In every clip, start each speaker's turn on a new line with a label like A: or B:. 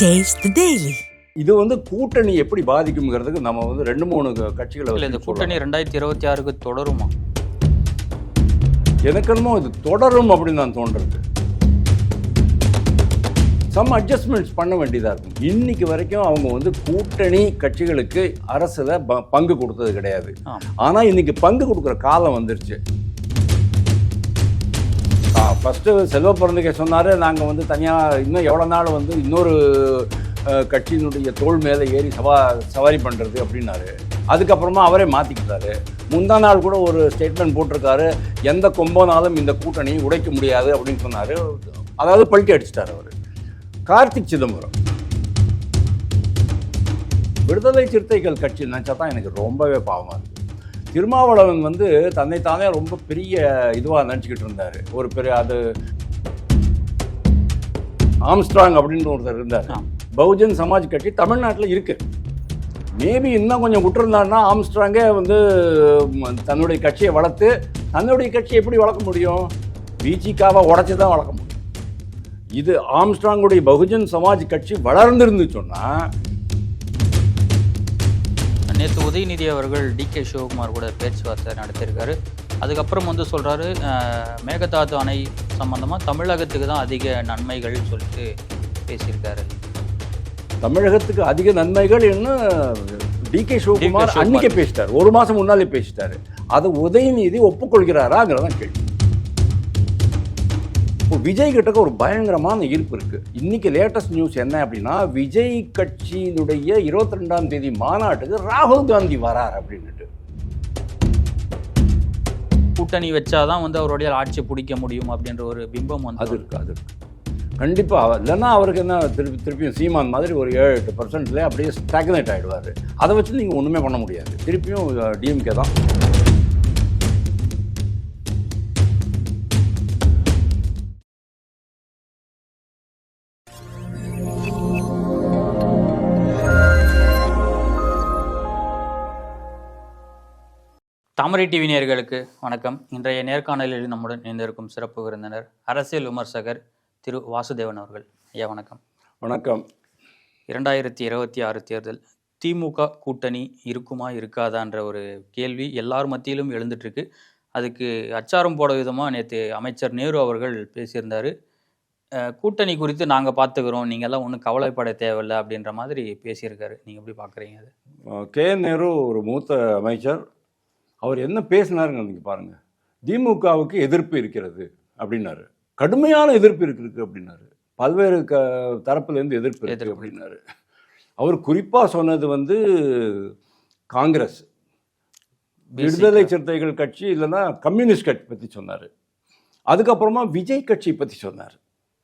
A: The Daily.
B: இது வந்து கூட்டணி எப்படி பாதிக்குங்கிறதுக்கு நம்ம வந்து ரெண்டு மூணு கட்சிகளை
C: இல்ல இந்த கூட்டணி ரெண்டாயிரத்தி இருபத்தி ஆறுக்கு தொடருமா.
B: எனக்கு என்னமோ இது தொடரும் அப்படின்னு நான் தோன்றது சம் அட்ஜஸ்ட்மெண்ட்ஸ் பண்ண வேண்டியதாக இருக்கும் இன்னைக்கு வரைக்கும் அவங்க வந்து கூட்டணி கட்சிகளுக்கு அரசில் ப- பங்கு கொடுத்தது கிடையாது. ஆனால் இன்னைக்கு பங்கு கொடுக்குற காலம் வந்துருச்சு ஃபஸ்ட்டு செல்வ பிறந்தகை சொன்னார் நாங்கள் வந்து தனியாக இன்னும் எவ்வளோ நாள் வந்து இன்னொரு கட்சியினுடைய தோள் மேலே ஏறி சவா சவாரி பண்ணுறது அப்படின்னாரு. அதுக்கப்புறமா அவரே மாற்றிக்கிட்டாரு முந்தா நாள் கூட ஒரு ஸ்டேட்மெண்ட் போட்டிருக்காரு. எந்த கொம்பனாலும் இந்த கூட்டணி உடைக்க முடியாது அப்படின்னு சொன்னார். அதாவது பல்ட்டி அடிச்சிட்டார் அவர். கார்த்திக் சிதம்பரம். விடுதலை சிறுத்தைகள் கட்சி நினச்சா தான் எனக்கு ரொம்பவே பாவமாக இருக்குது திருமாவளவன் வந்து தன்னைத்தானே ரொம்ப பெரிய இதுவாக நினச்சிக்கிட்டு இருந்தார். ஒரு பெரிய அது ஆம்ஸ்ட்ராங் அப்படின்னு ஒருத்தர் இருந்தார். பகுஜன் சமாஜ் கட்சி தமிழ்நாட்டில் இருக்கு. மேபி இன்னும் கொஞ்சம் விட்டுருந்தாருன்னா ஆம்ஸ்ட்ராங்கே வந்து தன்னுடைய கட்சியை வளர்த்து தன்னுடைய கட்சியை எப்படி வளர்க்க முடியும்? பிஜிகாவை உடச்சி தான் வளர்க்க முடியும். இது ஆம்ஸ்ட்ராங்குடைய பகுஜன் சமாஜ் கட்சி வளர்ந்துருந்து சொன்னால்
C: நேற்று உதயநிதி அவர்கள் டி கே சிவகுமார் கூட பேச்சுவார்த்தை நடத்தியிருக்காரு. அதுக்கப்புறம் வந்து சொல்றாரு அஹ், மேகதாது அணை சம்பந்தமா தமிழகத்துக்கு தான் அதிக நன்மைகள் சொல்லிட்டு பேசியிருக்காரு.
B: தமிழகத்துக்கு அதிக நன்மைகள் என்ன? D K Sivakumar. அன்னைக்கே பேசிட்டார். ஒரு மாசம் முன்னாலே பேசிட்டாரு. அதை உதயநிதி ஒப்புக்கொள்கிறாராங்கிறதான் கேள்வி. இப்போ விஜய் கிட்டக்க ஒரு பயங்கரமான ஈர்ப்பு இருக்கு. இன்னைக்கு லேட்டஸ்ட் நியூஸ் என்ன அப்படின்னா விஜய் கட்சியினுடைய இருபத்தி ரெண்டாம் தேதி மாநாட்டுக்கு ராகுல் காந்தி வரார் அப்படின்னுட்டு.
C: கூட்டணி வச்சாதான் வந்து அவருடைய ஆட்சி பிடிக்க முடியும் அப்படின்ற ஒரு பிம்பம்
B: அது
C: வந்து
B: இருக்கு அது இருக்கு. கண்டிப்பாக இல்லைன்னா அவருக்கு என்ன திருப்பி திருப்பியும் சீமான் மாதிரி ஒரு ஏழு எட்டு பர்சன்ட்லேயே அப்படியே ஸ்டாக்னேட் ஆகிடுவார் அதை வச்சு நீங்கள் ஒன்றுமே பண்ண முடியாது. திருப்பியும் டிஎம்கே தான்.
C: தாமரை டிவி நேயர்களுக்கு வணக்கம். இன்றைய நேர்காணலில் நம்முடன் இணைந்திருக்கும் சிறப்பு விருந்தினர் அரசியல் விமர்சகர் திரு வாசுதேவன் அவர்கள். ஐயா வணக்கம்.
B: வணக்கம்.
C: இரண்டாயிரத்தி இருபத்தி ஆறு தேர்தல் திமுக கூட்டணி இருக்குமா இருக்காதான்ற ஒரு கேள்வி எல்லார் மத்தியிலும் எழுந்துட்டு இருக்கு அதுக்கு அச்சாரம் போட விதமாக நேற்று அமைச்சர் நேரு அவர்கள் பேசியிருந்தார். கூட்டணி குறித்து நாங்கள் பார்த்துக்கிறோம் நீங்கள்லாம் ஒன்றும் கவலைப்பட தேவையில்லை அப்படின்ற மாதிரி பேசியிருக்காரு. நீங்கள் எப்படி பார்க்குறீங்க அது?
B: கே நேரு ஒரு மூத்த அமைச்சர். அவர் என்ன பேசினாருங்க நீங்கள் பாருங்கள் திமுகவுக்கு எதிர்ப்பு இருக்கிறது அப்படின்னாரு. கடுமையான எதிர்ப்பு இருக்கு அப்படின்னாரு. பல்வேறு க தரப்புலேருந்து எதிர்ப்பு இருக்கு. அப்படின்னாரு. அவர் குறிப்பாக சொன்னது வந்து காங்கிரஸ். விடுதலை சிறுத்தைகள் கட்சி இல்லைன்னா கம்யூனிஸ்ட் கட்சி பற்றி சொன்னார். அதுக்கப்புறமா விஜய் கட்சி பற்றி சொன்னார்.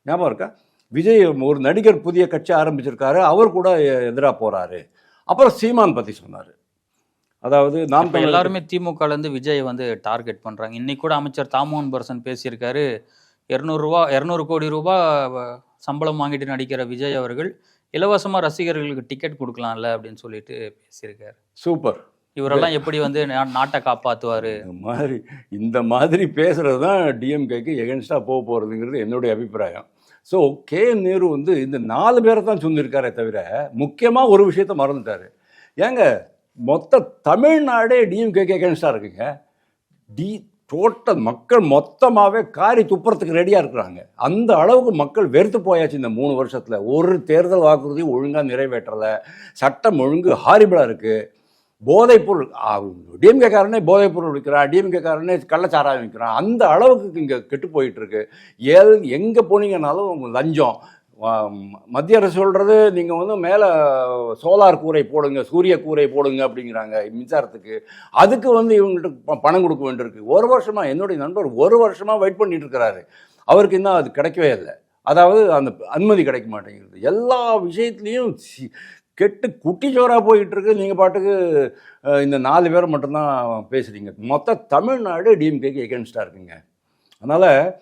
B: ஞாபகம் இருக்கா? விஜய் ஒரு நடிகர் புதிய கட்சி ஆரம்பிச்சிருக்காரு. அவர் கூட எதிராக போகிறாரு அப்புறம் சீமான் பற்றி சொன்னார். அதாவது நாம்
C: எல்லாருமே திமுகலேருந்து விஜய் வந்து டார்கெட் பண்ணுறாங்க இன்னைக்கு கூட அமைச்சர் தாமோகன் பர்சன் பேசியிருக்காரு. இரநூறுவா இரநூறு கோடி ரூபாய் சம்பளம் வாங்கிட்டு நடிக்கிற விஜய் அவர்கள் இலவசமாக ரசிகர்களுக்கு டிக்கெட் கொடுக்கலாம்ல அப்படின்னு சொல்லிட்டு பேசியிருக்காரு.
B: சூப்பர்.
C: இவரெல்லாம் எப்படி வந்து நாட்டை காப்பாற்றுவார்
B: மாதிரி இந்த மாதிரி பேசுறது தான் டிஎம்கேக்கு எகென்ஸ்டாக போக போகிறதுங்கிறது என்னுடைய அபிப்பிராயம். So K. நேரு வந்து இந்த நாலு பேரை தான் சொல்லியிருக்காரே தவிர முக்கியமாக ஒரு விஷயத்த மறந்துட்டாரு. ஏங்க மொத்த தமிழ்நாடே டிஎம்கேக்கு எகென்ஸ்டாக இருக்குங்க. டி டோட்டல் மக்கள் மொத்தமாகவே காரி துப்புறத்துக்கு ரெடியாக இருக்கிறாங்க. அந்த அளவுக்கு மக்கள் வெறுத்து போயாச்சு இந்த மூணு வருஷத்தில். ஒரு தேர்தல் வாக்குறுதியும் ஒழுங்காக நிறைவேற்றலை. சட்டம் ஒழுங்கு ஹாரிபிளாக இருக்குது போதைப்பொருள் டிஎம்கே காரனே போதைப்பொருள் விற்கிறான் டிஎம்கே காரனே கள்ளச்சாராயம் விற்கிறான். அந்த அளவுக்கு இங்கே கெட்டு போயிட்டுருக்கு எல் எங்கே போனீங்கன்னாலும் லஞ்சம். மத்திய அரசு சொல்கிறது நீங்கள் வந்து மேலே சோலார் கூரை போடுங்க சூரிய கூரை போடுங்க அப்படிங்கிறாங்க மின்சாரத்துக்கு. அதுக்கு வந்து இவங்கள்ட்ட ப- பணம் கொடுக்க வேண்டியிருக்கு. ஒரு வருஷமாக என்னுடைய நண்பர் ஒரு வருஷமாக வெயிட் பண்ணிட்டு இருக்கிறாரு அவருக்கு இன்னும் அது கிடைக்கவே இல்லை. அதாவது அந்த அனுமதி கிடைக்க மாட்டேங்கிறது எல்லா விஷயத்துலேயும் சி- கெட்டு குட்டிச்சோராக போயிட்டு இருக்கு நீங்கள் பாட்டுக்கு இந்த நாலு பேரை மட்டும்தான் பேசுகிறீங்க மொத்த தமிழ்நாடு டிஎம்கேக்கு எகென்ஸ்டாக இருக்குங்க. அதனால்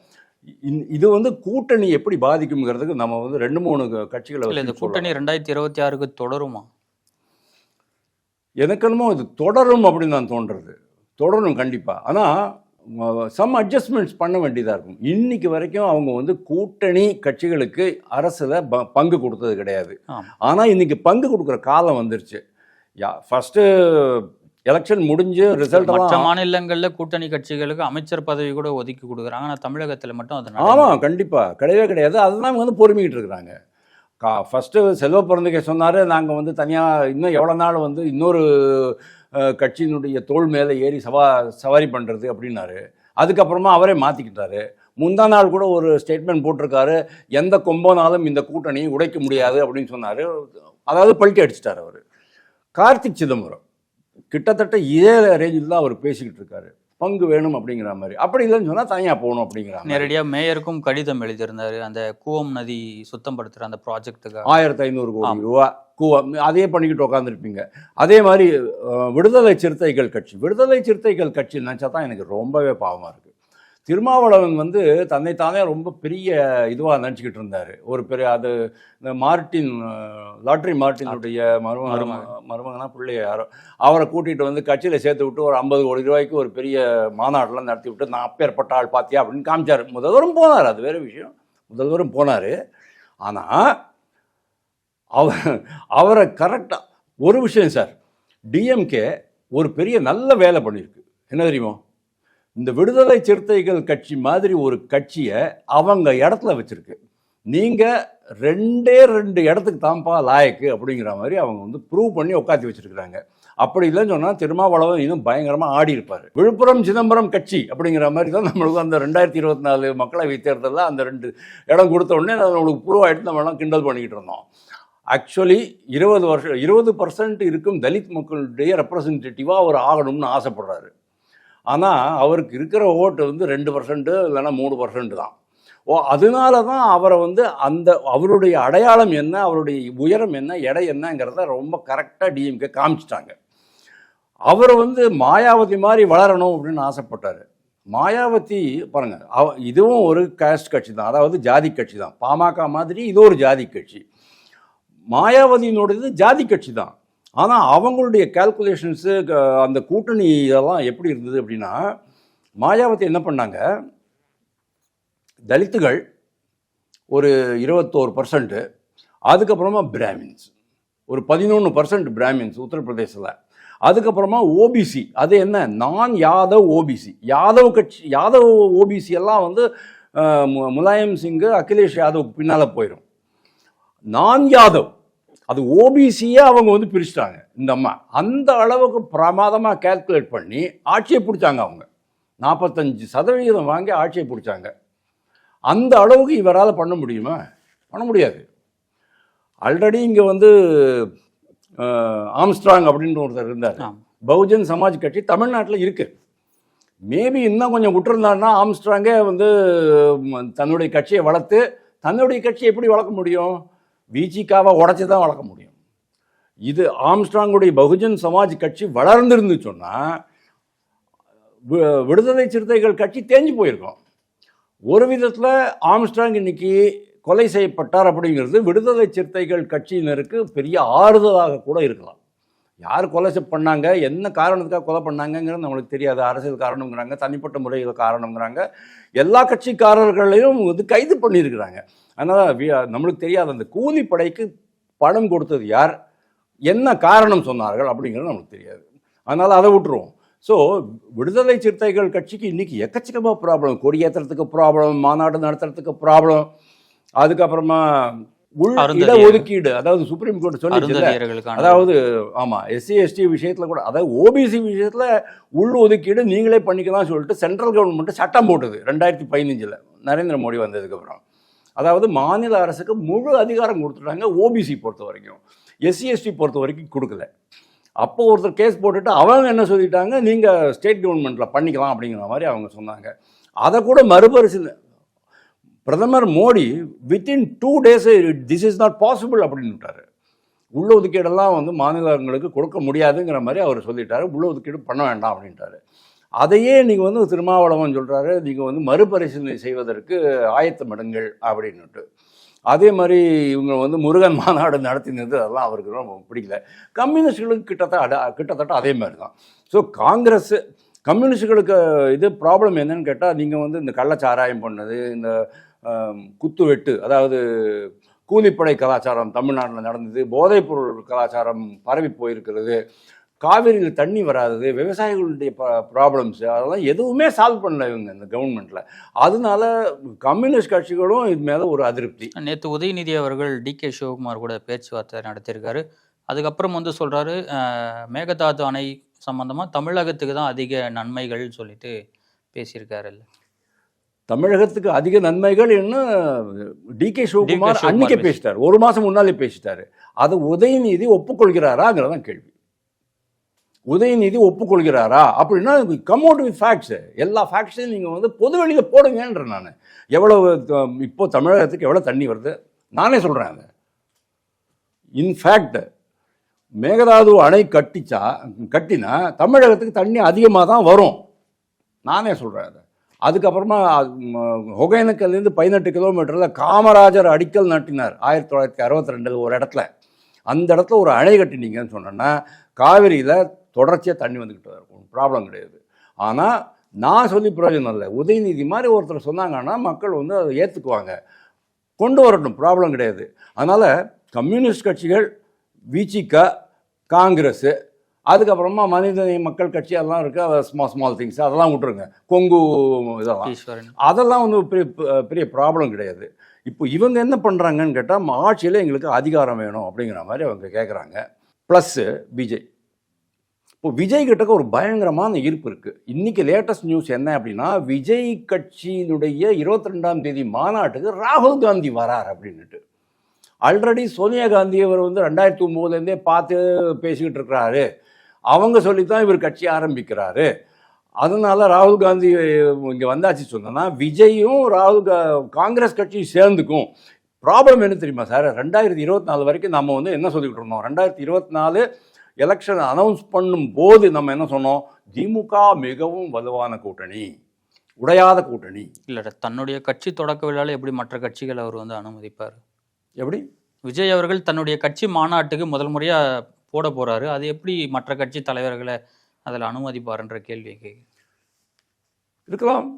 B: இது வந்து கூட்டணி எப்படி பாதிக்குங்கிறதுக்கு நம்ம வந்து ரெண்டு மூணு கட்சிகளை
C: இல்லை இந்த. கூட்டணி ரெண்டாயிரத்தி இருபத்தி ஆறுக்கு தொடருமா?
B: எனக்கு என்னமோ இது தொடரும் அப்படின்னு நான் தோன்றது தொடரும் கண்டிப்பாக ஆனால் சம் அட்ஜஸ்ட்மெண்ட்ஸ் பண்ண வேண்டியதாக இருக்கும். இன்னைக்கு வரைக்கும் அவங்க வந்து கூட்டணி கட்சிகளுக்கு அரசில் ப- பங்கு கொடுத்தது கிடையாது. ஆனால் இன்னைக்கு பங்கு கொடுக்குற காலம் வந்துருச்சு. யா ஃபஸ்ட்டு எலெக்ஷன் முடிஞ்சு ரிசல்ட்
C: மற்ற மாநிலங்கள்ல கூட்டணி கட்சிகளுக்கு அமைச்சர் பதவி கூட ஒதுக்கி கொடுக்குறாங்க. ஆனா தமிழகத்துல மட்டும் அது
B: ஆமாம். கண்டிப்பாக கிடையவே கிடையாது. அதுதான் வந்து பொறுமிக்கிட்டு இருக்கிறாங்க. கா ஃபஸ்ட்டு செல்வ பிறந்தகை சொன்னார் நாங்கள் வந்து தனியாக இன்னும் எவ்வளோ நாள் வந்து இன்னொரு கட்சியினுடைய தோள் மேலே ஏறி சவா சவாரி பண்ணுறது அப்படின்னாரு. அதுக்கப்புறமா அவரே மாற்றிக்கிட்டாரு முந்தா நாள் கூட ஒரு ஸ்டேட்மெண்ட் போட்டிருக்காரு. எந்த கொம்போனாலும் இந்த கூட்டணியை உடைக்க முடியாது அப்படின்னு சொன்னார். அதாவது பல்ட்டி அடிச்சிட்டார் அவர். கார்த்திக் சிதம்பரம். கிட்டத்தட்ட இதே ரேஞ்சில் தான் அவர் பேசிக்கிட்டு இருக்காரு. பங்கு வேணும் அப்படிங்கிற மாதிரி. அப்படி இல்லைன்னு சொன்னால் தனியாக போகணும் அப்படிங்கிற மாதிரி.
C: நேரடியா மேயருக்கும் கடிதம் எழுதியிருந்தாரு. அந்த கூவம் நதி சுத்தப்படுத்துற அந்த ப்ராஜெக்ட்டுக்கு
B: ஆயிரத்தி ஐநூறு கோடி ரூபா கூவா அதே பண்ணிக்கிட்டு உட்காந்துருப்பீங்க அதே மாதிரி விடுதலை சிறுத்தைகள் கட்சி. விடுதலை சிறுத்தைகள் கட்சி நினச்சா தான் எனக்கு ரொம்பவே பாவமாக இருக்குது திருமாவளவன் வந்து தன்னைத்தானே ரொம்ப பெரிய இதுவாக நினச்சிக்கிட்டு இருந்தார். ஒரு பெரிய அது இந்த மார்ட்டின் லாட்ரி மார்ட்டினுடைய மருமக
C: மருமகன்.
B: மருமகனா பிள்ளைய யாரோ அவரை கூட்டிகிட்டு வந்து கட்சியில் சேர்த்து விட்டு ஒரு ஐம்பது கோடி ரூபாய்க்கு ஒரு பெரிய மாநாட்டெலாம் நடத்தி விட்டு நான் அப்பேற்பட்ட ஆள் பார்த்தியா அப்படின்னு காமிச்சார். முதல்வரும் போனார். அது வேறு விஷயம். முதல்வரும் போனார். ஆனால் அவர் அவரை கரெக்டாக ஒரு விஷயம் சார். டிஎம்கே ஒரு பெரிய நல்ல வேலை பண்ணியிருக்கு. என்ன தெரியுமா? இந்த விடுதலை சிறுத்தைகள் கட்சி மாதிரி ஒரு கட்சியை அவங்க இடத்துல வச்சுருக்கு. நீங்கள் ரெண்டே ரெண்டு இடத்துக்கு தான்ப்பா லாயக்கு அப்படிங்கிற மாதிரி அவங்க வந்து ப்ரூவ் பண்ணி உட்காந்து வச்சிருக்கிறாங்க. அப்படி இல்லைன்னு சொன்னால் திருமாவளவன் இன்னும் பயங்கரமாக ஆடி இருப்பார். விழுப்புரம் சிதம்பரம் கட்சி அப்படிங்கிற மாதிரி தான் நம்மளுக்கு அந்த ரெண்டாயிரத்தி இருபத்தி நாலு மக்களவை தேர்தலில் அந்த ரெண்டு இடம் கொடுத்த உடனே நம்மளுக்கு ப்ரூவ் ஆகிட்டு நம்ம கிண்டல் பண்ணிக்கிட்டு இருந்தோம். ஆக்சுவலி இருபது வருஷம் இருபது பர்சன்ட் இருக்கும் தலித் மக்களுடைய ரெப்ரசன்டேட்டிவாக அவர் ஆகணும்னு ஆசைப்படுறாரு. ஆனால் அவருக்கு இருக்கிற ஓட்டு வந்து ரெண்டு பர்சன்ட்டு இல்லைன்னா மூணு பர்சன்ட் தான். ஓ அதனால தான் அவரை வந்து அந்த அவருடைய அடையாளம் என்ன அவருடைய உயரம் என்ன எடை என்னங்கிறத ரொம்ப கரெக்டாக டிஎம்கே காமிச்சிட்டாங்க. அவர் வந்து மாயாவதி மாதிரி வளரணும் அப்படின்னு ஆசைப்பட்டார். மாயாவதி பாருங்க அவ இதுவும் ஒரு காஸ்ட் கட்சி தான். அதாவது ஜாதி கட்சி தான். பாமக மாதிரி இது ஒரு ஜாதி கட்சி. மாயாவதியினுடையது ஜாதி கட்சி தான். ஆனால் அவங்களுடைய கால்குலேஷன்ஸு அந்த கூட்டணி இதெல்லாம் எப்படி இருந்தது அப்படின்னா மாயாவதி என்ன பண்ணாங்க? தலித்துகள் ஒரு இருபத்தோரு பர்சன்ட்டு அதுக்கப்புறமா பிராமின்ஸ். ஒரு பதினொன்று பர்சன்ட் பிராமின்ஸ் உத்தரப்பிரதேசத்தில். அதுக்கப்புறமா ஓபிசி அது என்ன? நான் யாதவ் ஓபிசி யாதவ் கட்சி யாதவ் ஓபிசி எல்லாம் வந்து மு- முலாயம் சிங்கு அகிலேஷ் யாதவுக்கு பின்னால் போயிடும் நான் யாதவ் அது ஓபிசியே அவங்க வந்து பிரிச்சிட்டாங்க இந்த அம்மா. அந்த அளவுக்கு பிரமாதமாக கால்குலேட் பண்ணி ஆட்சியை பிடிச்சாங்க அவங்க. நாற்பத்தஞ்சு சதவிகிதம் வாங்கி ஆட்சியை பிடிச்சாங்க. அந்த அளவுக்கு இவரால் பண்ண முடியுமா? பண்ண முடியாது. ஆல்ரெடி இங்கே வந்து ஆம்ஸ்ட்ராங் அப்படின்ற ஒருத்தர் இருந்தார். பகுஜன் சமாஜ் கட்சி தமிழ்நாட்டில் இருக்கு. மேபி இன்னும் கொஞ்சம் விட்டுருந்தாருன்னா ஆம்ஸ்ட்ராங்கே வந்து தன்னுடைய கட்சியை வளர்த்து தன்னுடைய கட்சியை எப்படி வளர்க்க முடியும்? விஜிகாவை உடச்சி தான் வளர்க்க முடியும். இது ஆம்ஸ்ட்ராங்குடைய பகுஜன் சமாஜ் கட்சி வளர்ந்துருந்து சொன்னால் விடுதலை சிறுத்தைகள் கட்சி தேஞ்சு போயிருக்கோம். ஒரு விதத்தில் ஆம்ஸ்ட்ராங் இன்னைக்கு கொலை செய்யப்பட்டார் அப்படிங்கிறது விடுதலை சிறுத்தைகள் கட்சியினருக்கு பெரிய ஆறுதலாக கூட இருக்கலாம். யார் கொலை பண்ணாங்க? என்ன காரணத்துக்காக கொலை பண்ணாங்கங்கிறது நம்மளுக்கு தெரியாது. அரசியல் காரணங்கிறாங்க தனிப்பட்ட முறையில் காரணங்கிறாங்க எல்லா கட்சிக்காரர்களையும் வந்து கைது பண்ணியிருக்கிறாங்க. அதனால் நம்மளுக்கு தெரியாது. அந்த கூலிப்படைக்கு பணம் கொடுத்தது யார்? என்ன காரணம் சொன்னார்கள் அப்படிங்கிறது நமக்கு தெரியாது. அதனால் அதை விட்டுருவோம். ஸோ விடுதலை சிறுத்தைகள் கட்சிக்கு இன்றைக்கி எக்கச்சக்கமாக ப்ராப்ளம் கொடியேற்றுறதுக்கு ப்ராப்ளம் மாநாடு நடத்துறதுக்கு ப்ராப்ளம் அதுக்கப்புறமா இடஒதுக்கீடு அதாவது சுப்ரீம் கோர்ட்
C: அருந்ததியர்களுக்கான
B: அதாவது ஆமாம் எஸ்சி எஸ்டி விஷயத்தில் கூட அதாவது ஓபிசி விஷயத்தில் உள் ஒதுக்கீடு நீங்களே பண்ணிக்கலாம் சொல்லிட்டு சென்ட்ரல் கவர்மெண்ட் சட்டம் போட்டது ரெண்டாயிரத்தி பதினஞ்சில் நரேந்திர மோடி வந்ததுக்கப்புறம் அதாவது மாநில அரசுக்கு முழு அதிகாரம் கொடுத்துட்டாங்க ஓபிசி பொறுத்த வரைக்கும். எஸ்சி எஸ்டி பொறுத்த வரைக்கும் கொடுக்கல. அப்போ ஒருத்தர் கேஸ் போட்டுட்டு அவங்க என்ன சொல்லிட்டாங்க? நீங்கள் ஸ்டேட் கவர்மெண்ட்டில் பண்ணிக்கலாம் அப்படிங்கிற மாதிரி அவங்க சொன்னாங்க. அதை கூட மறுபரிசீலனை பிரதமர் Modi within two days this is not possible அப்படின்னு உள்ள ஒதுக்கீடெல்லாம் வந்து மாநிலங்களுக்கு கொடுக்க முடியாதுங்கிற மாதிரி அவர் சொல்லிட்டாரு. உள்ள ஒதுக்கீடு பண்ண வேண்டாம் அப்படின்ட்டாரு. அதையே நீங்கள் வந்து திருமாவளவன் சொல்கிறாரு நீங்கள் வந்து மறுபரிசீலனை செய்வதற்கு ஆயத்தமிடுங்கள் அப்படின்னுட்டு. அதே மாதிரி இவங்க வந்து முருகன் மாநாடு நடத்தினது அதெல்லாம் அவருக்கு ரொம்ப பிடிக்கல. கம்யூனிஸ்டுகளுக்கு கிட்டத்தட்ட அட கிட்டத்தட்ட அதே மாதிரி தான் ஸோ காங்கிரஸ் கம்யூனிஸ்டுகளுக்கு இது ப்ராப்ளம் என்னன்னு கேட்டால் நீங்கள் வந்து இந்த கள்ளச்சாராயம் பண்ணது இந்த குத்துவெட்டு குத்து வெட்டு அதாவது கூலிப்படை கலாச்சாரம் தமிழ்நாட்டில் நடந்தது போதைப்பொருள் கலாச்சாரம் பரவி போயிருக்கிறது காவிரியில் தண்ணி வராதது விவசாயிகளுடைய ப்ராப்ளம்ஸ் அதெல்லாம் எதுவுமே சால்வ் பண்ணல இவங்க இந்த கவர்மெண்ட்டில் அதனால கம்யூனிஸ்ட் கட்சிகளும் இது மேலே ஒரு அதிருப்தி.
C: நேற்று உதயநிதி அவர்கள் டி கே சிவகுமார் கூட பேச்சுவார்த்தை நடத்தியிருக்காரு. அதுக்கப்புறம் வந்து சொல்கிறாரு மேகதாது அணை சம்மந்தமாக தமிழகத்துக்கு தான் அதிக நன்மைகள்னு சொல்லிட்டு பேசியிருக்காரு இல்லை
B: தமிழகத்துக்கு அதிக நன்மைகள் என்ன டி கே
C: சிவகுமார்
B: அன்னைக்கே
C: பேசி-
B: பேசிட்டார். ஒரு மாசம் முன்னாலே பேசிட்டாரு. அதை உதயநிதி ஒப்புக்கொள்கிறாராங்கிறதான் கேள்வி. உதயநிதி ஒப்புக்கொள்கிறாரா அப்படின்னா கம் அவுட் வித் ஃபேக்ட்ஸ் எல்லா ஃபேக்ட்ஸையும் நீங்கள் வந்து பொது வெளியில் போடுங்கன்ற நான். எவ்வளவு த- இப்போ தமிழகத்துக்கு எவ்வளோ தண்ணி வருது? நானே சொல்கிறேன் அதை. இன்ஃபேக்ட் மேகதாது அணை கட்டிச்சா கட்டினா தமிழகத்துக்கு தண்ணி அதிகமாக தான் வரும். நானே சொல்கிறேன் அதை. அதுக்கப்புறமா ஒகேனக்கல்லேருந்து பதினெட்டு கிலோமீட்டரில் காமராஜர் அடிக்கல் நாட்டினார் ஆயிரத்தி தொள்ளாயிரத்தி அறுபத்தி ரெண்டில் ஒரு இடத்துல. அந்த இடத்துல ஒரு அணை கட்டினீங்கன்னு சொன்னோன்னா காவிரியில் தொடர்ச்சியாக தண்ணி வந்துக்கிட்டு இருக்கும் ப்ராப்ளம் கிடையாது. ஆனால் நான் சொல்லி பிரயோஜனம் இல்லை. உதயநிதி மாதிரி ஒருத்தர் சொன்னாங்கன்னா மக்கள் வந்து அதை ஏற்றுக்குவாங்க கொண்டு வரட்டும் ப்ராப்ளம் கிடையாது. அதனால் கம்யூனிஸ்ட் கட்சிகள் விசிக காங்கிரஸு அதுக்கப்புறமா மனிதநேய மக்கள் கட்சி அதெல்லாம் இருக்குது ஸ்மால் ஸ்மால் திங்ஸ் அதெல்லாம் விட்டுருங்க. கொங்கு இதெல்லாம். அதெல்லாம் வந்து பெரிய பெரிய ப்ராப்ளம் கிடையாது. இப்போ இவங்க என்ன பண்ணுறாங்கன்னு கேட்டால் ஆட்சியில் எங்களுக்கு அதிகாரம் வேணும் அப்படிங்கிற மாதிரி அவங்க கேட்குறாங்க ப்ளஸ்ஸு விஜய். இப்போ விஜய் கிட்டக்க ஒரு பயங்கரமான ஈர்ப்பு இருக்குது இன்றைக்கி லேட்டஸ்ட் நியூஸ் என்ன அப்படின்னா விஜய் கட்சியினுடைய இருபத்தி ரெண்டாம் தேதி மாநாட்டுக்கு ராகுல் காந்தி வரார் அப்படின்னுட்டு. ஆல்ரெடி சோனியா காந்தி அவர் வந்து ரெண்டாயிரத்தி ஒம்போதுலேருந்தே பார்த்து பேசிக்கிட்டு இருக்கிறாரு. அவங்க சொல்லித்தான் இவர் கட்சி ஆரம்பிக்கிறாரு. அதனால ராகுல் காந்தி இங்கே வந்தாச்சு சொன்னா விஜயும் ராகுல் கா காங்கிரஸ் கட்சியும் சேர்ந்துக்கும். ப்ராப்ளம் என்ன தெரியுமா சார்? ரெண்டாயிரத்தி இருபத்தி நாலு வரைக்கும் நம்ம வந்து என்ன சொல்லிக்கிட்டு இருந்தோம்? ரெண்டாயிரத்தி இருபத்தி நாலு எலெக்ஷன் அனௌன்ஸ் பண்ணும் போது நம்ம என்ன சொன்னோம்? திமுக மிகவும் வலுவான கூட்டணி. உடையாத கூட்டணி.
C: இல்ல. தன்னுடைய கட்சி தொடக்க விழால எப்படி மற்ற கட்சிகள் அவர் வந்து அனுமதிப்பார்?
B: எப்படி?
C: விஜய் அவர்கள் தன்னுடைய கட்சி மாநாட்டுக்கு முதல் முறையா போட போறாரு. அது எப்படி மற்ற கட்சி தலைவர்களை அதில் அனுமதிப்பாருன்ற கேள்வி
B: இருக்கலாம்.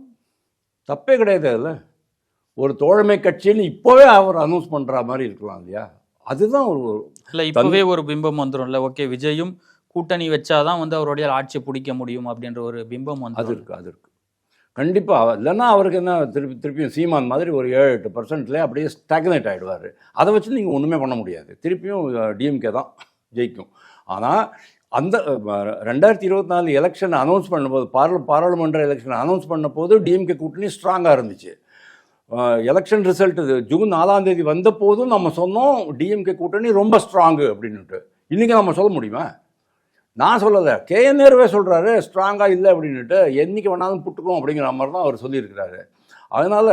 B: தப்பே கிடையாது அதில். ஒரு தோழமை கட்சின்னு இப்போவே அவர் அனௌன்ஸ் பண்ணுற மாதிரி இருக்கலாம் இல்லையா? அதுதான் ஒரு
C: இல்ல இப்பவே ஒரு பிம்பம் வந்துரும்ல ஓகே விஜயும் கூட்டணி வச்சாதான் வந்து அவருடைய ஆட்சி பிடிக்க முடியும் அப்படின்ற ஒரு பிம்பம்
B: அது
C: வந்து
B: இருக்குது அது இருக்குது கண்டிப்பாக இல்லைன்னா அவருக்கு என்ன திருப்பி திருப்பியும் சீமான் மாதிரி ஒரு ஏழு எட்டு பர்சன்ட்லேயே அப்படியே ஸ்டாக்னேட் ஆகிடுவார் அதை வச்சு நீங்கள் ஒன்றுமே பண்ண முடியாது. திருப்பியும் டிஎம்கே தான். ஜெயிக்கும். ஆனால் அந்த ரெண்டாயிரத்தி இருபத்தி நாலு எலெக்ஷன் அனௌன்ஸ் பண்ணும்போது பார்ல பாராளுமன்ற எலெக்ஷன் அனௌன்ஸ் பண்ண போது டிஎம்கே கூட்டணி ஸ்ட்ராங்காக இருந்துச்சு. எலெக்ஷன் ரிசல்ட் ஜூன் நாலாம் தேதி வந்த போதும் நம்ம சொன்னோம் டிஎம்கே கூட்டணி ரொம்ப ஸ்ட்ராங்கு அப்படின்னுட்டு. இன்றைக்கி நம்ம சொல்ல முடியுமா? நான் சொல்லலை. கேஎன் சொல்கிறாரு ஸ்ட்ராங்காக இல்லை அப்படின்னுட்டு. என்றைக்கு வேணாலும் புட்டுக்கும் அப்படிங்கிற மாதிரி தான் அவர் சொல்லியிருக்கிறாரு. அதனால்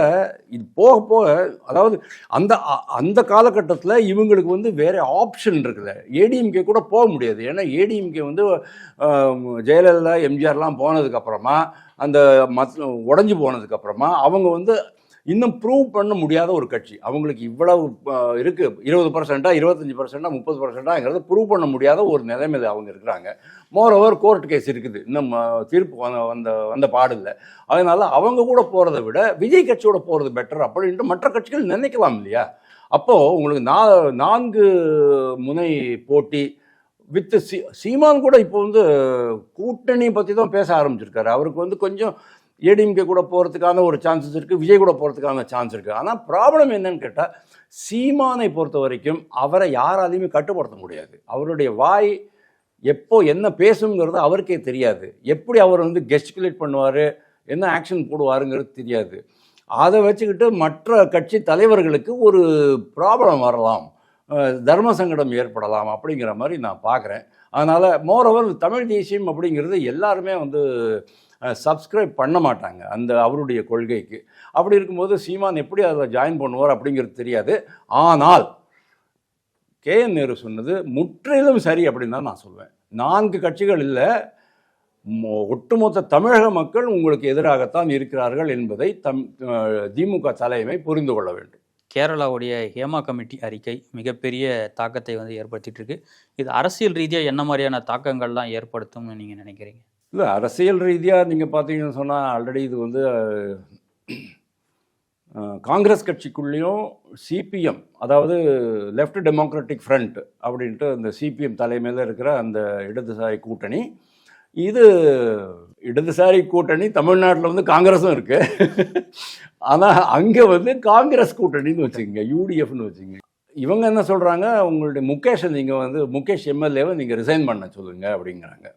B: இது போக போக அதாவது அந்த அ- அந்த காலகட்டத்தில் இவங்களுக்கு வந்து வேறு ஆப்ஷன் இருக்குல்ல. ஏடிஎம்கே கூட போக முடியாது. ஏன்னா ஏடிஎம்கே வந்து ஜெயலலிதா எம்ஜிஆர்லாம் போனதுக்கப்புறமா அந்த மத் உடஞ்சி போனதுக்கப்புறமா அவங்க வந்து இன்னும் ப்ரூவ் பண்ண முடியாத ஒரு கட்சி. அவங்களுக்கு இவ்வளவு இருக்குது இருபது பர்சன்ட்டாக இருபத்தஞ்சி பர்சன்டா முப்பது பர்சன்டாங்கிறத ப்ரூவ் பண்ண முடியாத ஒரு நிலைமையில் அவங்க இருக்கிறாங்க. மோர் ஓவர் கோர்ட் கேஸ் இருக்குது. இன்னும் தீர்ப்பு வந்த வந்த வந்த பாடில்லை அதனால் அவங்க கூட போகிறத விட விஜய் கட்சியோட போகிறது பெட்டர் அப்படின்ட்டு மற்ற கட்சிகள் நினைக்கலாம் இல்லையா? அப்போது உங்களுக்கு நா நான்கு முனை போட்டி வித் சி சீமான் கூட இப்போ வந்து கூட்டணி பற்றி தான் பேச ஆரம்பிச்சிருக்காரு. அவருக்கு வந்து கொஞ்சம் ஏடிஎம்கே கூட போகிறதுக்கான ஒரு சான்சஸ் இருக்குது விஜய் கூட போகிறதுக்கான சான்ஸ் இருக்குது ஆனால் ப்ராப்ளம் என்னன்னு கேட்டால் சீமானை பொறுத்த வரைக்கும் அவரை யாராலையுமே கட்டுப்படுத்த முடியாது. அவருடைய வாய் எப்போ என்ன பேசுங்கிறது அவருக்கே தெரியாது. எப்படி அவர் வந்து கெஸ்டிகுலேட் பண்ணுவார் என்ன ஆக்ஷன் போடுவாருங்கிறது தெரியாது. அதை வச்சுக்கிட்டு மற்ற கட்சி தலைவர்களுக்கு ஒரு ப்ராப்ளம் வரலாம். தர்ம சங்கடம் ஏற்படலாம் அப்படிங்கிற மாதிரி நான் பார்க்குறேன். அதனால் மோரோவர் தமிழ் தேசியம் அப்படிங்கிறது எல்லாருமே வந்து சப்ஸ்கிரைப் பண்ண மாட்டாங்க அந்த அவருடைய கொள்கைக்கு. அப்படி இருக்கும்போது சீமான் எப்படி அதில் ஜாயின் பண்ணுவார் அப்படிங்கிறது தெரியாது. ஆனால் கே. என். நேரு சொன்னது முற்றிலும் சரி அப்படின்னு தான் நான் சொல்வேன். நான்கு கட்சிகள் இல்லை மொ- ஒட்டுமொத்த தமிழக மக்கள் உங்களுக்கு எதிராகத்தான் இருக்கிறார்கள் என்பதை தம் திமுக தலைமை புரிந்து கொள்ள வேண்டும்.
C: கேரளாவுடைய ஹேமா கமிட்டி அறிக்கை மிகப்பெரிய தாக்கத்தை வந்து ஏற்படுத்திட்டு இருக்கு. இது அரசியல் ரீதியாக என்ன மாதிரியான தாக்கங்கள்லாம் ஏற்படுத்தும்னு நீங்கள் நினைக்கிறீங்க?
B: இல்லை அரசியல் ரீதியாக நீங்கள் பார்த்தீங்கன்னு சொன்னால் ஆல்ரெடி இது வந்து காங்கிரஸ் கட்சிக்குள்ளேயும் சிபிஎம் அதாவது லெஃப்ட் டெமோக்ராட்டிக் ஃப்ரண்ட் அப்படின்ட்டு அந்த சிபிஎம் தலைமையில் இருக்கிற அந்த இடதுசாரி கூட்டணி. இது இடதுசாரி கூட்டணி தமிழ்நாட்டில் வந்து காங்கிரஸும் இருக்குது ஆனால் அங்கே வந்து காங்கிரஸ் கூட்டணின்னு வச்சுக்கோங்க யூடிஎஃப்னு வச்சுக்கோங்க. இவங்க என்ன சொல்கிறாங்க உங்களுடைய முகேஷை நீங்கள் வந்து முகேஷ் எம்எல்ஏவை நீங்கள் ரிசைன் பண்ண சொல்லுங்கள் அப்படிங்கிறாங்க.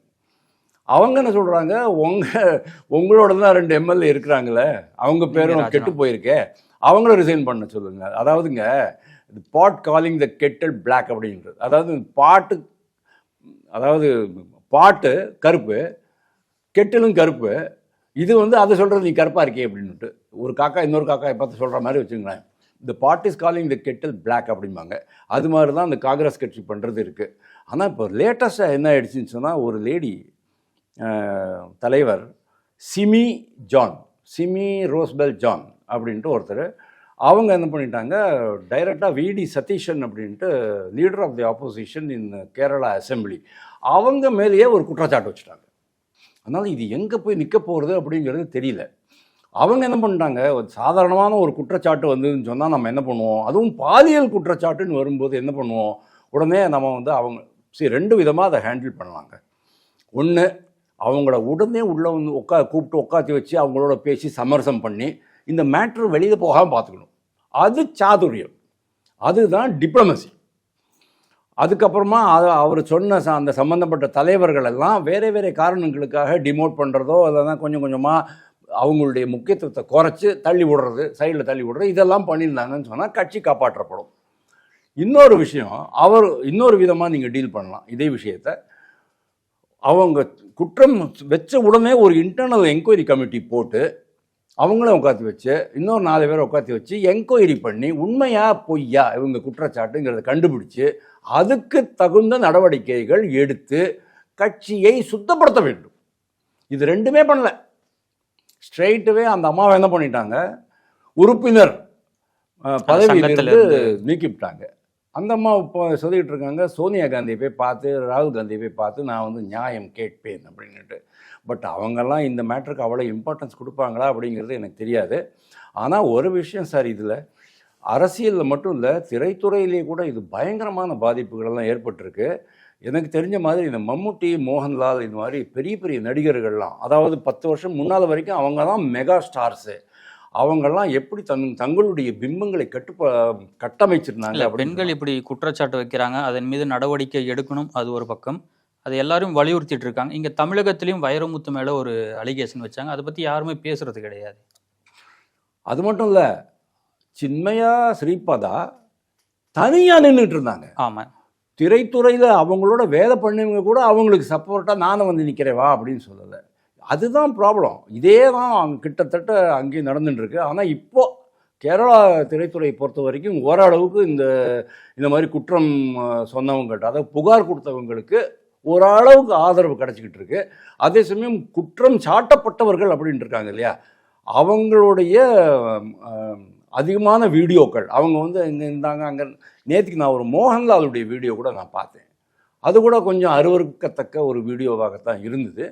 B: அவங்க என்ன சொல்கிறாங்க உங்கள் உங்களோட தான் ரெண்டு எம்எல்ஏ இருக்கிறாங்களே அவங்க பேரும். கெட்டு போயிருக்கே அவங்களும் ரிசைன் பண்ண சொல்லுங்க. அதாவதுங்க pot calling the kettle black அப்படின்றது. அதாவது பாட்டு அதாவது பாட்டு கருப்பு கெட்டிலும் கருப்பு இது வந்து அதை சொல்கிறது நீ கருப்பாக இருக்கே அப்படின்னுட்டு. ஒரு காக்கா இன்னொரு காக்கா பார்த்து சொல்கிற மாதிரி வச்சுங்களேன். இந்த pot is calling the kettle black அப்படிம்பாங்க. அது மாதிரி தான் இந்த காங்கிரஸ் கட்சி பண்ணுறது இருக்குது ஆனால் இப்போ லேட்டஸ்ட்டாக என்ன ஆயிடுச்சுன்னு சொன்னால் ஒரு லேடி தலைவர் சிமி ஜான் சிமி ரோஸ்பெல் ஜான் அப்படின்ட்டு ஒருத்தர். அவங்க என்ன பண்ணிட்டாங்க டைரெக்டாக விடி சதீஷன் அப்படின்ட்டு leader of the opposition in Kerala assembly அவங்க மேலேயே ஒரு குற்றச்சாட்டு வச்சுட்டாங்க. அதனால் இது எங்கே போய் நிற்க போகிறது அப்படிங்கிறது தெரியல. அவங்க என்ன பண்ணிட்டாங்க ஒரு சாதாரணமான ஒரு குற்றச்சாட்டு வந்ததுன்னு சொன்னால் நம்ம என்ன பண்ணுவோம் அதுவும் பாலியல் குற்றச்சாட்டுன்னு வரும்போது என்ன பண்ணுவோம் உடனே நம்ம வந்து அவங்க சரி ரெண்டு விதமாக அதை ஹேண்டில் பண்ணலாங்க. ஒன்று அவங்கள உடனே உள்ளே வந்து உட்கா கூப்பிட்டு உட்காத்தி வச்சு அவங்களோட பேசி சமரசம் பண்ணி இந்த மேட்ரு வெளியில் போகாமல் பார்த்துக்கணும் அது சாதுரியம். அதுதான் டிப்ளமசி அதுக்கப்புறமா அவர் சொன்ன ச- அந்த சம்மந்தப்பட்ட தலைவர்கள் எல்லாம் வேறு வேறு காரணங்களுக்காக டிமோட் பண்ணுறதோ இல்லைன்னா கொஞ்சம் கொஞ்சமாக அவங்களுடைய முக்கியத்துவத்தை குறைச்சி தள்ளி விடுறது சைடில் தள்ளி விடுறது இதெல்லாம் பண்ணியிருந்தாங்கன்னு சொன்னால் கட்சி காப்பாற்றப்படும். இன்னொரு விஷயம் அவர் இன்னொரு விதமாக நீங்கள் டீல் பண்ணலாம் இதே விஷயத்தை. அவங்க குற்றம் வச்ச உடனே ஒரு இன்டர்னல் என்கொயரி கமிட்டி போட்டு அவங்கள உட்காத்தி வச்சு இன்னொரு நாலு பேரை உட்காத்தி வச்சு என்கொயரி பண்ணி உண்மையா பொய்யா இவங்க குற்றச்சாட்டுங்கிறத கண்டுபிடிச்சு அதுக்கு தகுந்த நடவடிக்கைகள் எடுத்து கட்சியை சுத்தப்படுத்த வேண்டும். இது ரெண்டுமே பண்ணல. ஸ்ட்ரெயிட்டவே அந்த அம்மாவை என்ன பண்ணிட்டாங்க? உறுப்பினர் பதவியிலிருந்து. நீக்கிவிட்டாங்க. அந்த அம்மா இப்போ சொல்லிகிட்டு இருக்காங்க சோனியா காந்தியை போய் பார்த்து ராகுல் காந்தியை போய் பார்த்து நான் வந்து நியாயம் கேட்பேன் அப்படின்னுட்டு. பட் அவங்கெல்லாம் இந்த மேட்டருக்கு அவ்வளோ இம்பார்ட்டன்ஸ் கொடுப்பாங்களா அப்படிங்கிறது எனக்கு தெரியாது. ஆனால் ஒரு விஷயம் சார் இதில் அரசியலில் மட்டும் இல்லை திரைத்துறையிலேயே கூட இது பயங்கரமான பாதிப்புகள் எல்லாம் ஏற்பட்டிருக்கு. எனக்கு தெரிஞ்ச மாதிரி இந்த மம்முட்டி மோகன்லால் இந்த மாதிரி பெரிய பெரிய நடிகர்கள்லாம் அதாவது பத்து வருஷம் முன்னால் வரைக்கும் அவங்க தான் மெகா ஸ்டார்ஸு அவங்கெல்லாம் எப்படி தங் தங்களுடைய பிம்பங்களை கட்டுப்ப கட்டமைச்சிருந்தாங்க
C: பெண்கள் இப்படி குற்றச்சாட்டு வைக்கிறாங்க அதன் மீது நடவடிக்கை எடுக்கணும் அது ஒரு பக்கம். அது எல்லாரும் வலியுறுத்திட்டு இருக்காங்க. இங்க தமிழகத்திலயும் வைரமுத்து மேல ஒரு அலிகேஷன் வச்சாங்க. அதை பத்தி யாருமே பேசுறது கிடையாது.
B: அது மட்டும் இல்லை சின்மயா ஸ்ரீபதா தனியாக நின்றுட்டு இருந்தாங்க.
C: ஆமா.
B: திரைத்துறையில் அவங்களோட வேலை பண்ணவங்க கூட அவங்களுக்கு சப்போர்ட்டாக நானும் வந்து நிற்கிறேன் வா அப்படின்னு சொல்லலை. அதுதான் ப்ராப்ளம் இதே தான் கிட்டத்தட்ட அங்கேயும் நடந்துட்டுருக்கு. ஆனால் இப்போ கேரளா திரைத்துறையை பொறுத்த வரைக்கும் ஓரளவுக்கு இந்த இந்த மாதிரி குற்றம் அஹ், சொன்னவங்கள்ட்ட அதாவது புகார் கொடுத்தவங்களுக்கு ஓரளவுக்கு ஆதரவு கிடச்சிக்கிட்டு இருக்கு அதே சமயம் குற்றம் சாட்டப்பட்டவர்கள் அப்படின்ட்டு இருக்காங்க இல்லையா? அவங்களுடைய அதிகமான வீடியோக்கள். அவங்க வந்து இங்கே இருந்தாங்க அங்கே நேற்றுக்கு நான் ஒரு மோகன்லாலுடைய வீடியோ கூட நான் பார்த்தேன். அது கூட கொஞ்சம் அருவருக்கத்தக்க ஒரு வீடியோவாகத்தான் இருந்தது.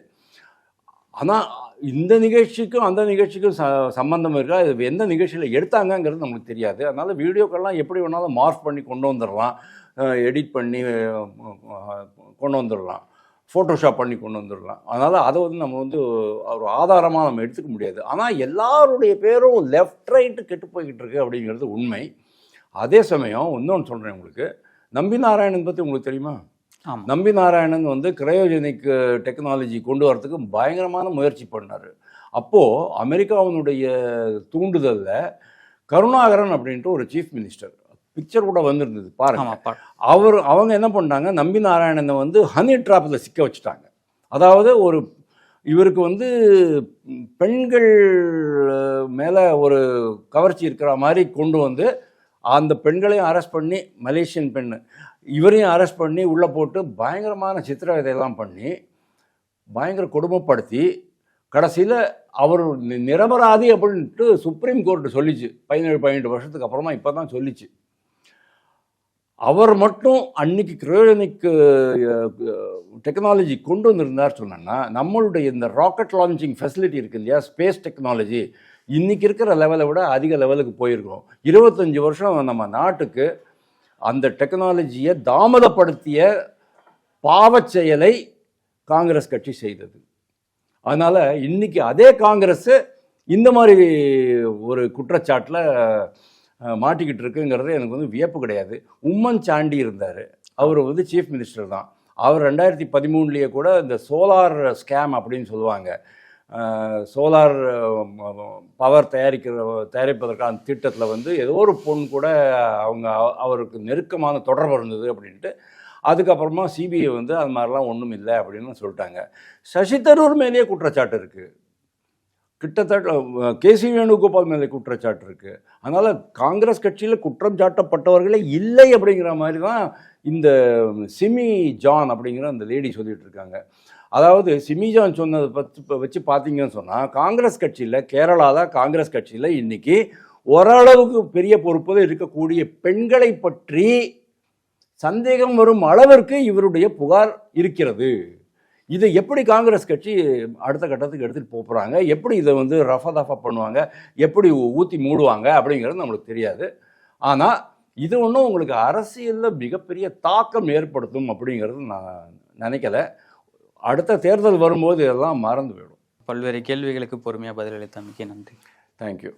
B: ஆனால் இந்த நிகழ்ச்சிக்கும் அந்த நிகழ்ச்சிக்கும் ச சம்பந்தம் இருக்கா? இது எந்த நிகழ்ச்சியில் எடுத்தாங்கங்கிறது நம்மளுக்கு தெரியாது. அதனால் வீடியோக்கள்லாம் எப்படி வேணாலும் மார்க் பண்ணி கொண்டு வந்துடலாம். எடிட் பண்ணி கொண்டு வந்துடலாம். ஃபோட்டோஷாப் பண்ணி கொண்டு வந்துடலாம். அதனால் அதை வந்து நம்ம வந்து ஒரு ஆதாரமாக நம்ம எடுத்துக்க முடியாது. ஆனால் எல்லாருடைய பேரும் லெஃப்ட் ரைட்டு கெட்டு போய்கிட்டு இருக்கு அப்படிங்கிறது உண்மை. அதே சமயம் இன்னொன்று சொல்கிறேன் உங்களுக்கு. நம்பி நாராயணன் பற்றி உங்களுக்கு தெரியுமா? நம்பி நாராயணன் வந்து கிரையோஜெனிக் டெக்னாலஜி கொண்டு வரதுக்கு பயங்கரமான முயற்சி பண்ணார். அப்போது அமெரிக்காவினுடைய தூண்டுதலில் கருணாகரன் அப்படின்ட்டு ஒரு சீஃப் மினிஸ்டர் பிக்சர் கூட வந்திருந்தது பாருங்க. அவர் அவங்க என்ன பண்ணாங்க? நம்பி நாராயணனை வந்து ஹனி ட்ராப்பில் சிக்க வச்சுட்டாங்க. அதாவது ஒரு இவருக்கு வந்து பெண்கள் மேலே ஒரு கவர்ச்சி இருக்கிற மாதிரி கொண்டு வந்து அந்த பெண்களையும் அரெஸ்ட் பண்ணி மலேசியன் பெண்ணு இவரையும் அரெஸ்ட் பண்ணி உள்ளே போட்டு பயங்கரமான சித்திரவதையெல்லாம் பண்ணி பயங்கர கொடுமைப்படுத்தி கடைசியில் அவர் நிரபராதி அப்படின்ட்டு சுப்ரீம் கோர்ட்டு சொல்லிச்சு. பதினேழு பதினெட்டு வருஷத்துக்கு அப்புறமா இப்போ தான் சொல்லிச்சு. அவர் மட்டும் அன்னைக்கு கிரையோனிக் டெக்னாலஜி கொண்டு வந்திருந்தார் சொன்னா நம்மளுடைய இந்த ராக்கெட் லான்ச்சிங் ஃபெசிலிட்டி இருக்கு இல்லையா? ஸ்பேஸ் டெக்னாலஜி இன்றைக்கி இருக்கிற லெவலை விட அதிக லெவலுக்கு போயிருக்கோம். இருபத்தஞ்சி வருஷம் நம்ம நாட்டுக்கு அந்த டெக்னாலஜியை தாமதப்படுத்திய பாவச் செயலை காங்கிரஸ் கட்சி செய்தது. அதனால் இன்னைக்கு அதே காங்கிரஸ்ஸு இந்த மாதிரி ஒரு குற்றச்சாட்டில் மாட்டிக்கிட்டு இருக்குங்கிறது எனக்கு வந்து வியப்பு கிடையாது. உம்மன் சாண்டி இருந்தார். அவர் வந்து சீஃப் மினிஸ்டர் தான். அவர் ரெண்டாயிரத்தி பதிமூணுலேயே கூட இந்த சோலார் ஸ்கேம் அப்படின்னு சொல்லுவாங்க. சோலார் பவர் தயாரிக்கிற தயாரிப்பதற்கான திட்டத்தில் வந்து ஏதோ ஒரு பொண்ணு கூட அவங்க அவருக்கு நெருக்கமான தொடர்பு இருந்தது அப்படின்ட்டு அதுக்கப்புறமா சிபிஐ வந்து அது மாதிரிலாம் ஒன்றும் இல்லை அப்படின்னு சொல்லிட்டாங்க. சசி தரூர் மேலேயே குற்றச்சாட்டு இருக்குது கிட்டத்தட்ட கேசி வேணுகோபால் மேலே குற்றச்சாட்டு இருக்குது அதனால் காங்கிரஸ் கட்சியில் குற்றம் சாட்டப்பட்டவர்களே இல்லை அப்படிங்கிற மாதிரி தான் இந்த சிமி ஜான் அப்படிங்கிற அந்த லேடி சொல்லிகிட்டு இருக்காங்க. அதாவது சிமிஜான் சொன்னதை பற்றி இப்போ வச்சு பார்த்தீங்கன்னு சொன்னால் காங்கிரஸ் கட்சியில் கேரளா தான் காங்கிரஸ் கட்சியில் இன்றைக்கி ஓரளவுக்கு பெரிய பொறுப்பில் இருக்கக்கூடிய பெண்களை பற்றி சந்தேகம் வரும் அளவிற்கு இவருடைய புகார் இருக்கிறது. இதை எப்படி காங்கிரஸ் கட்சி அடுத்த கட்டத்துக்கு எடுத்துகிட்டு போகிறாங்க எப்படி இதை வந்து ரஃபா தஃபா பண்ணுவாங்க? எப்படி ஊற்றி மூடுவாங்க? அப்படிங்கிறது நம்மளுக்கு தெரியாது. ஆனால் இது ஒன்றும் உங்களுக்கு அரசியலில் மிகப்பெரிய தாக்கம் ஏற்படுத்தும் அப்படிங்கிறது நான் நினைக்கலை. அடுத்த தேர்தல் வரும்போது இதெல்லாம் மறந்து போயிடும்.
C: பல்வேறு கேள்விகளுக்கு பொறுமையாக பதிலளித்தமைக்கு நன்றி.
B: தேங்க்யூ